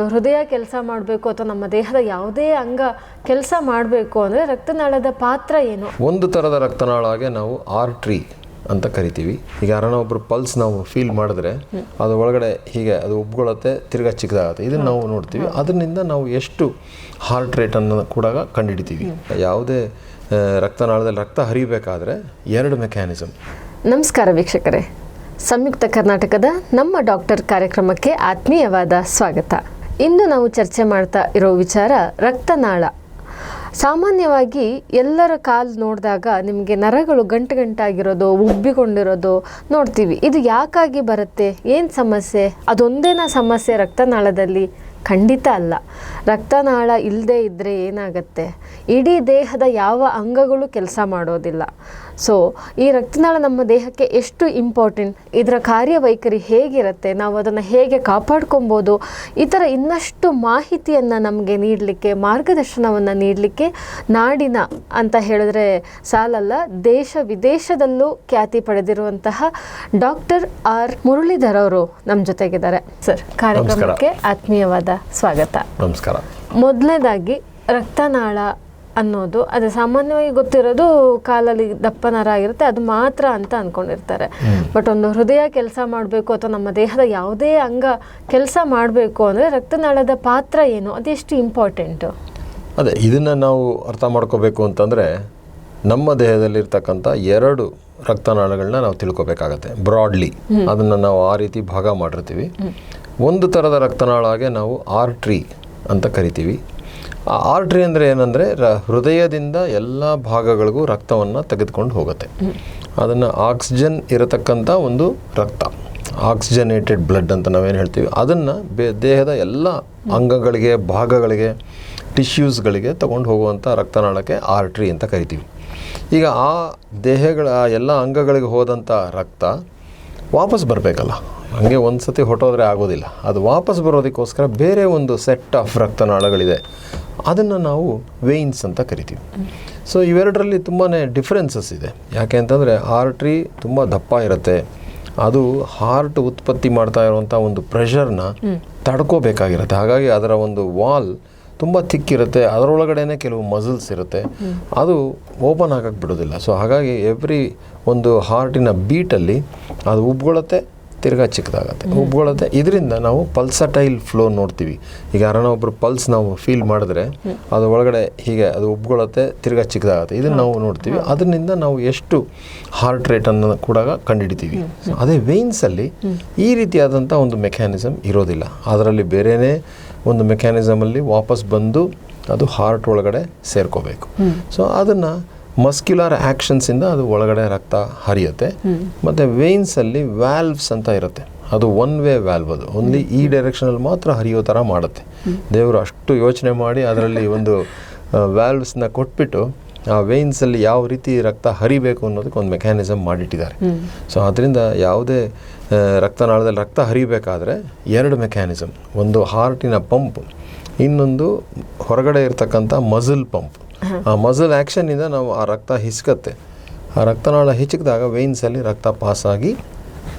ಹೃದಯ ಕೆಲಸ ಮಾಡಬೇಕು ಅಥವಾ ನಮ್ಮ ದೇಹದ ಯಾವುದೇ ಅಂಗ ಕೆಲಸ ಮಾಡಬೇಕು ಅಂದರೆ ರಕ್ತನಾಳದ ಪಾತ್ರ ಏನು? ಒಂದು ಥರದ ರಕ್ತನಾಳಾಗೆ ನಾವು ಆರ್ಟ್ರಿ ಅಂತ ಕರಿತೀವಿ. ಈಗ ಯಾರನ್ನ ಒಬ್ಬರು ಪಲ್ಸ್ ನಾವು ಫೀಲ್ ಮಾಡಿದ್ರೆ ಅದು ಒಳಗಡೆ ಹೀಗೆ ಅದು ಉಬ್ಗೊಳತ್ತೆ ತಿರ್ಗಾ ಚಿಕ್ಕದಾಗುತ್ತೆ. ಇದನ್ನು ನಾವು ನೋಡ್ತೀವಿ. ಅದರಿಂದ ನಾವು ಎಷ್ಟು ಹಾರ್ಟ್ ರೇಟನ್ನು ಕೂಡ ಕಂಡುಹಿಡಿತೀವಿ. ಯಾವುದೇ ರಕ್ತನಾಳದಲ್ಲಿ ರಕ್ತ ಹರಿಬೇಕಾದ್ರೆ ಎರಡು ಮೆಕ್ಯಾನಿಸಮ್ ನಮಸ್ಕಾರ ವೀಕ್ಷಕರೇ. ಸಂಯುಕ್ತ ಕರ್ನಾಟಕದ ನಮ್ಮ ಡಾಕ್ಟರ್ ಕಾರ್ಯಕ್ರಮಕ್ಕೆ ಆತ್ಮೀಯವಾದ ಸ್ವಾಗತ. ಇಂದು ನಾವು ಚರ್ಚೆ ಮಾಡ್ತಾ ಇರೋ ವಿಚಾರ ರಕ್ತನಾಳ. ಸಾಮಾನ್ಯವಾಗಿ ಎಲ್ಲರ ಕಾಲು ನೋಡಿದಾಗ ನಿಮಗೆ ನರಗಳು ಗಂಟು ಗಂಟಾಗಿರೋದು, ಉಬ್ಬಿಕೊಂಡಿರೋದು ನೋಡ್ತೀವಿ. ಇದು ಯಾಕಾಗಿ ಬರುತ್ತೆ? ಏನು ಸಮಸ್ಯೆ? ಅದೊಂದೇನಾ ಸಮಸ್ಯೆ ರಕ್ತನಾಳದಲ್ಲಿ? ಖಂಡಿತ ಅಲ್ಲ. ರಕ್ತನಾಳ ಇಲ್ಲದೆ ಇದ್ದರೆ ಏನಾಗತ್ತೆ? ಇಡೀ ದೇಹದ ಯಾವ ಅಂಗಗಳು ಕೆಲಸ ಮಾಡೋದಿಲ್ಲ. ಸೊ ಈ ರಕ್ತನಾಳ ನಮ್ಮ ದೇಹಕ್ಕೆ ಎಷ್ಟು ಇಂಪಾರ್ಟೆಂಟ್ ಇದರ ಕಾರ್ಯವೈಖರಿ ಹೇಗಿರುತ್ತೆ ನಾವು ಅದನ್ನು ಹೇಗೆ ಕಾಪಾಡ್ಕೊಬೋದು ಈ ಥರ ಇನ್ನಷ್ಟು ಮಾಹಿತಿಯನ್ನು ನಮಗೆ ನೀಡಲಿಕ್ಕೆ ಮಾರ್ಗದರ್ಶನವನ್ನು ನೀಡಲಿಕ್ಕೆ ನಾಡಿನ ಅಂತ ಹೇಳಿದ್ರೆ ಸಾಲಲ್ಲ ದೇಶ ವಿದೇಶದಲ್ಲೂ ಖ್ಯಾತಿ ಪಡೆದಿರುವಂತಹ ಡಾಕ್ಟರ್ ಆರ್ ಮುರಳೀಧರ್ ಅವರು ನಮ್ಮ ಜೊತೆಗಿದ್ದಾರೆ. ಸರ್ ಕಾರ್ಯಕ್ರಮಕ್ಕೆ ಆತ್ಮೀಯವಾದ ಸ್ವಾಗತ. ನಮಸ್ಕಾರ. ಮೊದಲನೇದಾಗಿ ರಕ್ತನಾಳ ಅನ್ನೋದು. ಅದು ಸಾಮಾನ್ಯವಾಗಿ ಗೊತ್ತಿರೋದು ಕಾಲಲ್ಲಿ ದಪ್ಪನರ ಆಗಿರುತ್ತೆ ಅದು ಮಾತ್ರ ಅಂತ ಅನ್ಕೊಂಡಿರ್ತಾರೆ. ಬಟ್ ಒಂದು ಹೃದಯ ಕೆಲಸ ಮಾಡಬೇಕು ಅಥವಾ ನಮ್ಮ ದೇಹದ ಯಾವುದೇ ಅಂಗ ಕೆಲಸ ಮಾಡಬೇಕು ಅಂದರೆ ರಕ್ತನಾಳದ ಪಾತ್ರ ಏನು? ಅದೆಷ್ಟು ಇಂಪಾರ್ಟೆಂಟು ಅದೇ ಇದನ್ನು ನಾವು ಅರ್ಥ ಮಾಡ್ಕೋಬೇಕು ಅಂತಂದರೆ ನಮ್ಮ ದೇಹದಲ್ಲಿರ್ತಕ್ಕಂಥ ಎರಡು ರಕ್ತನಾಳಗಳನ್ನ ನಾವು ತಿಳ್ಕೊಬೇಕಾಗತ್ತೆ. ಬ್ರಾಡ್ಲಿ ಅದನ್ನು ನಾವು ಆ ರೀತಿ ಭಾಗ ಮಾಡಿರ್ತೀವಿ. ಒಂದು ಥರದ ರಕ್ತನಾಳಾಗೆ ನಾವು ಆರ್ಟ್ರಿ ಅಂತ ಕರಿತೀವಿ. ಆರ್ಟ್ರಿ ಅಂದರೆ ಏನಂದರೆ ರ ಹೃದಯದಿಂದ ಎಲ್ಲ ಭಾಗಗಳಿಗೂ ರಕ್ತವನ್ನು ತೆಗೆದುಕೊಂಡು ಹೋಗುತ್ತೆ. ಅದನ್ನು ಆಕ್ಸಿಜನ್ ಇರತಕ್ಕಂಥ ಒಂದು ರಕ್ತ, ಆಕ್ಸಿಜನೇಟೆಡ್ ಬ್ಲಡ್ ಅಂತ ನಾವೇನು ಹೇಳ್ತೀವಿ. ಅದನ್ನು ಬೇ ದೇಹದ ಎಲ್ಲ ಅಂಗಗಳಿಗೆ, ಭಾಗಗಳಿಗೆ ಟಿಶ್ಯೂಸ್ಗಳಿಗೆ ತಗೊಂಡು ಹೋಗುವಂಥ ರಕ್ತನಾಳಕ್ಕೆ ಆರ್ಟ್ರಿ ಅಂತ ಕರಿತೀವಿ. ಈಗ ಆ ದೇಹಗಳ, ಆ ಎಲ್ಲ ಅಂಗಗಳಿಗೆ ಹೋದಂಥ ರಕ್ತ ವಾಪಸ್ ಬರಬೇಕಲ್ಲ. ಹಂಗೆ ಒಂದು ಸತಿ ಹೊಟ್ಟೋದ್ರೆ ಆಗೋದಿಲ್ಲ. ಅದು ವಾಪಸ್ ಬರೋದಕ್ಕೋಸ್ಕರ ಬೇರೆ ಒಂದು ಸೆಟ್ ಆಫ್ ರಕ್ತನಾಳಗಳಿದೆ. ಅದನ್ನು ನಾವು ವೇಯ್ನ್ಸ್ ಅಂತ ಕರಿತೀವಿ. ಸೊ ಇವೆರಡರಲ್ಲಿ ತುಂಬಾ ಡಿಫ್ರೆನ್ಸಸ್ ಇದೆ. ಯಾಕೆ ಅಂತಂದರೆ ಆರ್ಟ್ರಿ ತುಂಬ ದಪ್ಪ ಇರುತ್ತೆ. ಅದು ಹಾರ್ಟ್ ಉತ್ಪತ್ತಿ ಮಾಡ್ತಾ ಇರುವಂಥ ಒಂದು ಪ್ರೆಷರ್ನ ತಡ್ಕೋಬೇಕಾಗಿರುತ್ತೆ. ಹಾಗಾಗಿ ಅದರ ಒಂದು ವಾಲ್ ತುಂಬ ತಿಕ್ಕಿರುತ್ತೆ ಅದರೊಳಗಡೆನೆ ಕೆಲವು ಮಸಲ್ಸ್ ಇರುತ್ತೆ. ಅದು ಓಪನ್ ಆಗಕ್ಕೆ ಬಿಡೋದಿಲ್ಲ. ಸೊ ಹಾಗಾಗಿ ಎವ್ರಿ ಒಂದು ಹಾರ್ಟಿನ ಬೀಟಲ್ಲಿ ಅದು ಉಬ್ಗೊಳತ್ತೆ ತಿರ್ಗಾ ಚಿಕ್ಕದಾಗತ್ತೆ. ಉಬ್ಗೊಳತ್ತೆ ಇದರಿಂದ ನಾವು ಪಲ್ಸಟೈಲ್ ಫ್ಲೋ ನೋಡ್ತೀವಿ. ಈಗ ಯಾರನ್ನ ಒಬ್ಬರು ಪಲ್ಸ್ ನಾವು ಫೀಲ್ ಮಾಡಿದ್ರೆ ಅದು ಒಳಗಡೆ ಹೀಗೆ ಅದು ಉಬ್ಗೊಳತ್ತೆ ತಿರ್ಗಾ ಚಿಕ್ಕದಾಗತ್ತೆ. ಇದನ್ನು ನಾವು ನೋಡ್ತೀವಿ. ಅದರಿಂದ ನಾವು ಎಷ್ಟು ಹಾರ್ಟ್ ರೇಟನ್ನು ಕೂಡ ಕಂಡುಹಿಡಿತೀವಿ ಅದೇ ವೇನ್ಸಲ್ಲಿ ಈ ರೀತಿಯಾದಂಥ ಒಂದು ಮೆಕ್ಯಾನಿಸಮ್ ಇರೋದಿಲ್ಲ. ಅದರಲ್ಲಿ ಬೇರೆಯೇ ಒಂದು ಮೆಕ್ಯಾನಿಸಮಲ್ಲಿ ವಾಪಸ್ ಬಂದು ಅದು ಹಾರ್ಟ್ ಒಳಗಡೆ ಸೇರ್ಕೋಬೇಕು. ಸೊ ಅದನ್ನು ಮಸ್ಕ್ಯುಲರ್ ಆ್ಯಕ್ಷನ್ಸಿಂದ ಅದು ಒಳಗಡೆ ರಕ್ತ ಹರಿಯುತ್ತೆ. ಮತ್ತು ವೇನ್ಸಲ್ಲಿ ವ್ಯಾಲ್ವ್ಸ್ ಅಂತ ಇರುತ್ತೆ. ಅದು ಒನ್ ವೇ ವ್ಯಾಲ್ವ್ ಅದು. ಓನ್ಲಿ ಈ ಡೈರೆಕ್ಷನಲ್ಲಿ ಮಾತ್ರ ಹರಿಯೋ ಥರ ಮಾಡುತ್ತೆ. ದೇವರು ಅಷ್ಟು ಯೋಚನೆ ಮಾಡಿ ಅದರಲ್ಲಿ ಒಂದು ವ್ಯಾಲ್ವ್ಸ್ನ ಕೊಟ್ಬಿಟ್ಟು ಆ ವೇನ್ಸಲ್ಲಿ ಯಾವ ರೀತಿ ರಕ್ತ ಹರಿಬೇಕು ಅನ್ನೋದಕ್ಕೆ ಒಂದು ಮೆಕ್ಯಾನಿಸಮ್ ಮಾಡಿಟ್ಟಿದ್ದಾರೆ. ಸೊ ಅದರಿಂದ ಯಾವುದೇ ರಕ್ತನಾಳದಲ್ಲಿ ರಕ್ತ ಹರಿಬೇಕಾದ್ರೆ ಎರಡು ಮೆಕ್ಯಾನಿಸಮ್ ಒಂದು ಹಾರ್ಟಿನ ಪಂಪ್ ಇನ್ನೊಂದು ಹೊರಗಡೆ ಇರತಕ್ಕಂಥ ಮಸಲ್ ಪಂಪ್ ಆ ಮಸಲ್ ಆ್ಯಕ್ಷನ್ನಿಂದ ನಾವು ಆ ರಕ್ತ ಹಿಸ್ಕತ್ತೆ. ಆ ರಕ್ತನಾಳ ಹಿಚಕಿದಾಗ ವೇನ್ಸಲ್ಲಿ ರಕ್ತ ಪಾಸಾಗಿ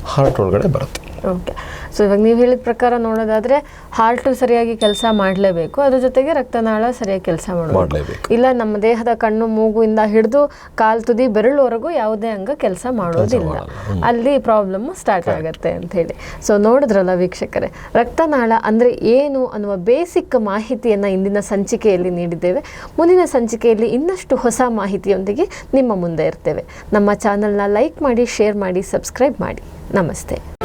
ಹಾರ್ಟ್ ಒಳಗಡೆ ಬರುತ್ತೆ. ಓಕೆ ಸೊ ಇವಾಗ ನೀವು ಹೇಳಿದ ಪ್ರಕಾರ ನೋಡೋದಾದ್ರೆ ಹಾರ್ಟು ಸರಿಯಾಗಿ ಕೆಲಸ ಮಾಡಲೇಬೇಕು. ಅದ್ರ ಜೊತೆಗೆ ರಕ್ತನಾಳ ಸರಿಯಾಗಿ ಕೆಲಸ ಮಾಡಬೇಕು. ಇಲ್ಲ ನಮ್ಮ ದೇಹದ ಕಣ್ಣು ಮೂಗುವಿಂದ ಹಿಡಿದು ಕಾಲು ತುದಿ ಬೆರಳುವರೆಗೂ ಯಾವುದೇ ಅಂಗ ಕೆಲಸ ಮಾಡೋದಿಲ್ಲ. ಅಲ್ಲಿ ಪ್ರಾಬ್ಲಮ್ ಸ್ಟಾರ್ಟ್ ಆಗುತ್ತೆ ಅಂತ ಹೇಳಿ. ಸೊ ನೋಡಿದ್ರಲ್ಲ ವೀಕ್ಷಕರೇ ರಕ್ತನಾಳ ಅಂದರೆ ಏನು ಅನ್ನುವ ಬೇಸಿಕ್ ಮಾಹಿತಿಯನ್ನು ಇಂದಿನ ಸಂಚಿಕೆಯಲ್ಲಿ ನೀಡಿದ್ದೇವೆ. ಮುಂದಿನ ಸಂಚಿಕೆಯಲ್ಲಿ ಇನ್ನಷ್ಟು ಹೊಸ ಮಾಹಿತಿಯೊಂದಿಗೆ ನಿಮ್ಮ ಮುಂದೆ ಇರ್ತೇವೆ. ನಮ್ಮ ಚಾನಲ್ನ ಲೈಕ್ ಮಾಡಿ ಶೇರ್ ಮಾಡಿ ಸಬ್ಸ್ಕ್ರೈಬ್ ಮಾಡಿ. ನಮಸ್ತೆ.